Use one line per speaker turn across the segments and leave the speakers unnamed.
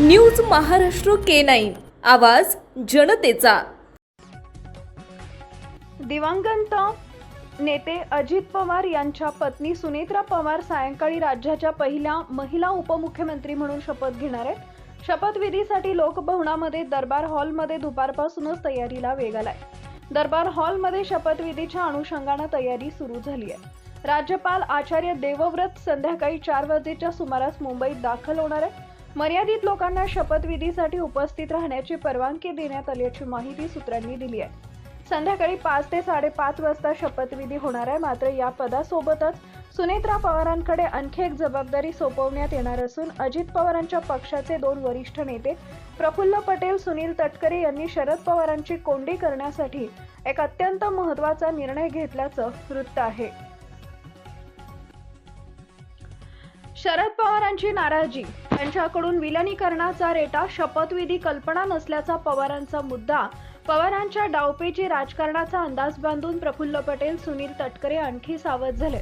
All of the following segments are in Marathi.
News Maharashtra K nine. आवाज जनतेचा.
दिवंगत नेते अजित पवार यांच्या पत्नी सुनेत्रा पवार सायंकाळी राज्याच्या पहिल्या महिला उपमुख्यमंत्री म्हणून शपथ घेणार आहेत. शपथविधीसाठी लोकभवनामध्ये दरबार हॉलमध्ये दुपारपासूनच तयारीला वेग आलाय. दरबार हॉलमध्ये शपथविधीच्या अनुषंगानं तयारी सुरू झाली आहे राज्यपाल आचार्य देवव्रत संध्याकाळी चार वाजेच्या सुमारास मुंबईत दाखल होणार आहे मर्यादित लोकांना शपथविधीसाठी उपस्थित राहण्याची परवानगी देण्यात आल्याची माहिती सूत्रांनी दिली आहे. संध्याकाळी पाच ते साडेपाच वाजता शपथविधी होणार आहे. मात्र या पदासोबतच सुनेत्रा पवारांकडे आणखी एक जबाबदारी सोपवण्यात येणार असून अजित पवारांच्या पक्षाचे दोन वरिष्ठ नेते प्रफुल्ल पटेल सुनील तटकरे यांनी शरद पवारांची कोंडी करण्यासाठी एक अत्यंत महत्त्वाचा निर्णय घेतल्याचं वृत्त आहे. शरद पवारांची नाराजी. त्यांच्याकडून विलनीकरणाचा रेटा शपथविधी कल्पना नसल्याचा पवारांचा मुद्दा. पवारांच्या डावपेची राजकारणाचा अंदाज बांधून प्रफुल्ल पटेल सुनील तटकरे आणखी सावध झाले.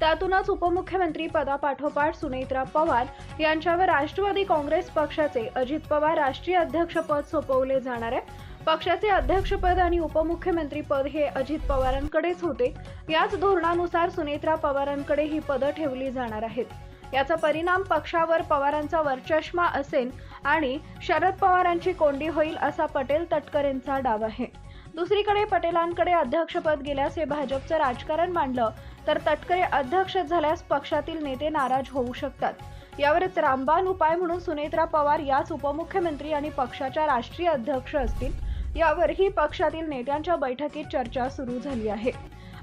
त्यातूनच उपमुख्यमंत्री पदापाठोपाठ सुनेत्रा पवार यांच्यावर राष्ट्रवादी काँग्रेस पक्षाचे अजित पवार राष्ट्रीय अध्यक्षपद सोपवले जाणार आहे. पक्षाचे अध्यक्षपद आणि उपमुख्यमंत्रीपद हे अजित पवारांकडेच होते. याच धोरणानुसार सुनेत्रा पवारांकडे ही पदं ठेवली जाणार आहेत. याचा परिणाम पक्षावर पवारांचा वरचष्मा असेल आणि शरद पवारांची कोंडी होईल असा पटेल तटकरेंचा डाव आहे. दुसरीकडे पटेलांकडे अध्यक्षपद गेल्यास हे भाजपचं राजकारण मांडलं तर तटकरे अध्यक्ष झाल्यास पक्षातील नेते नाराज होऊ शकतात. यावरच रामबाण उपाय म्हणून सुनेत्रा पवार याच उपमुख्यमंत्री आणि पक्षाच्या राष्ट्रीय अध्यक्ष असतील यावरही पक्षातील नेत्यांच्या बैठकीत चर्चा सुरू झाली आहे.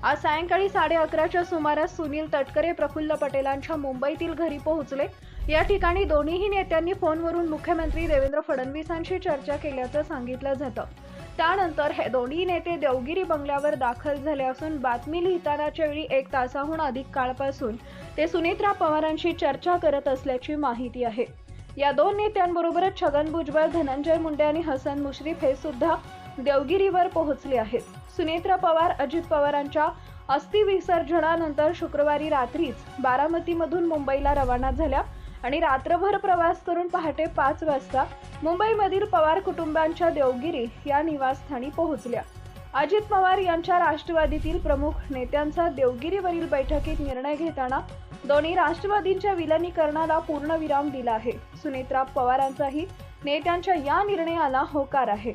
आज सायंकाळी साडे अकराच्या सुमारास सुनील तटकरे प्रफुल्ल पटेलांच्या मुंबईतील घरी पोहोचले. या ठिकाणी दोन्हीही नेत्यांनी फोनवरून मुख्यमंत्री देवेंद्र फडणवीसांशी चर्चा केल्याचं सांगितलं जातं. त्यानंतर हे दोन्ही नेते देवगिरी बंगल्यावर दाखल झाले असून बातमी लिहितानाच्या वेळी एक तासाहून अधिक काळपासून ते सुनेत्रा पवारांशी चर्चा करत असल्याची माहिती आहे. या दोन नेत्यांबरोबरच छगन भुजबळ धनंजय मुंडे आणि हसन मुश्रीफ हे सुद्धा देवगिरीवर पोहोचले आहेत. सुनेत्रा पवार अजित पवारांच्या अस्थिविसर्जनानंतर शुक्रवारी रात्रीच बारामतीमधून मुंबईला रवाना झाल्या आणि रात्रभर प्रवास करून पहाटे पाच वाजता मुंबईमधील पवार कुटुंबांच्या देवगिरी या निवासस्थानी पोहोचल्या. अजित पवार यांच्या राष्ट्रवादीतील प्रमुख नेत्यांचा देवगिरीवरील बैठकीत निर्णय घेताना दोन्ही राष्ट्रवादींच्या विलनीकरणाला पूर्णविराम दिला आहे. सुनेत्रा पवारांचाही नेत्यांच्या या निर्णयाला होकार आहे.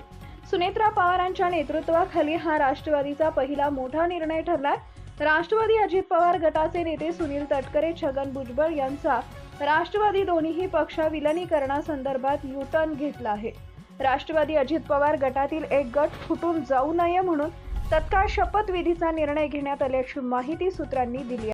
सुनेत्रा पवारांच्या नेतृत्वाखाली हा राष्ट्रवादीचा पहिला मोठा निर्णय ठरलाय. राष्ट्रवादी अजित पवार गटाचे नेते सुनील तटकरे छगन भुजबळ यांचा राष्ट्रवादी दोन्हीही पक्ष विलनीकरणासंदर्भात युटर्न घेतला आहे. राष्ट्रवादी अजित पवार गटातील एक गट फुटून जाऊ नये म्हणून तत्काळ शपथविधीचा निर्णय घेण्यात आल्याची माहिती सूत्रांनी दिली आहे.